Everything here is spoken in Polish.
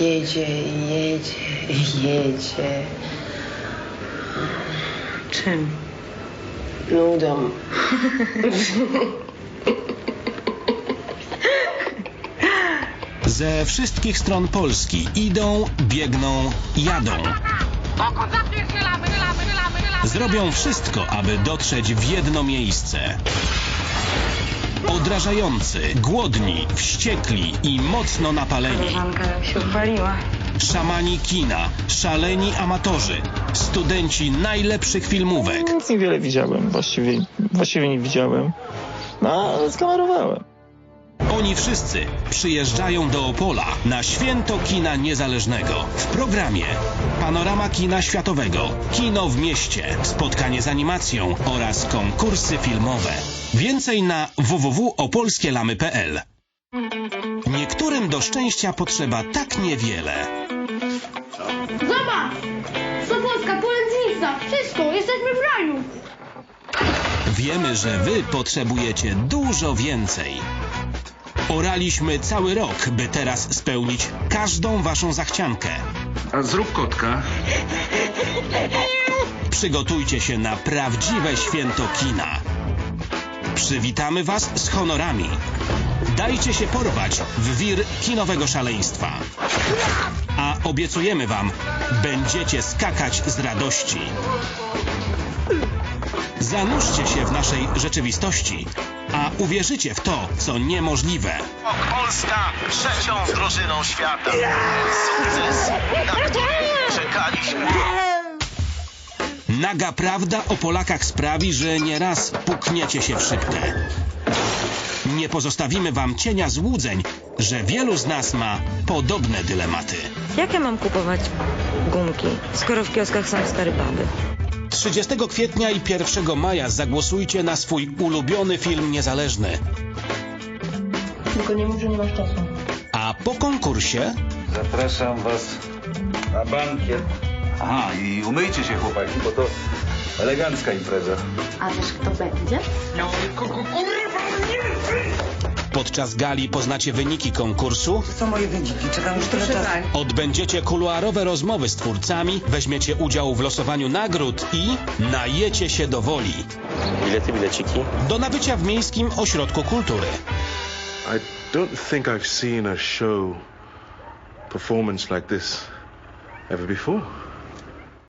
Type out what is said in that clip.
jedzie, jedzie, jedzie. Czym? Nudą. Ze wszystkich stron Polski idą, biegną, jadą. Zrobią wszystko, aby dotrzeć w jedno miejsce. Odrażający, głodni, wściekli i mocno napaleni. Koleżanka się. Szamani kina, szaleni amatorzy, studenci najlepszych filmówek. Nic niewiele widziałem, właściwie, właściwie nie widziałem. No, ale skamerowałem. Oni wszyscy przyjeżdżają do Opola na święto kina niezależnego. W programie panorama kina światowego, kino w mieście, spotkanie z animacją oraz konkursy filmowe. Więcej na www.opolskielamy.pl Niektórym do szczęścia potrzeba tak niewiele. Zobacz! Sopocka, Polędnica, wszystko, jesteśmy w raju! Wiemy, że wy potrzebujecie dużo więcej. Oraliśmy cały rok, by teraz spełnić każdą waszą zachciankę. A zrób kotka. Przygotujcie się na prawdziwe święto kina. Przywitamy Was z honorami. Dajcie się porwać w wir kinowego szaleństwa. A obiecujemy Wam, będziecie skakać z radości. Zanurzcie się w naszej rzeczywistości, a uwierzycie w to, co niemożliwe. Polska trzecią drużyną świata. Sukces, na który czekaliśmy. Naga prawda o Polakach sprawi, że nieraz pukniecie się w szybkę. Nie pozostawimy wam cienia złudzeń, że wielu z nas ma podobne dylematy. Jak ja mam kupować gumki, skoro w kioskach są stare baby? 30 kwietnia i 1 maja zagłosujcie na swój ulubiony film niezależny. Tylko nie mów, że nie masz czasu. A po konkursie Zapraszam was na bankiet. Aha, i umyjcie się chłopaki, bo to elegancka impreza. A wiesz kto będzie? Podczas gali poznacie wyniki konkursu, Co moje wyniki? Czekam już tyle czasu. odbędziecie kuluarowe rozmowy z twórcami, weźmiecie udział w losowaniu nagród i najecie się do woli. Bilety, bileciki. Do nabycia w Miejskim Ośrodku Kultury. I don't think I've seen a show performance like this ever before.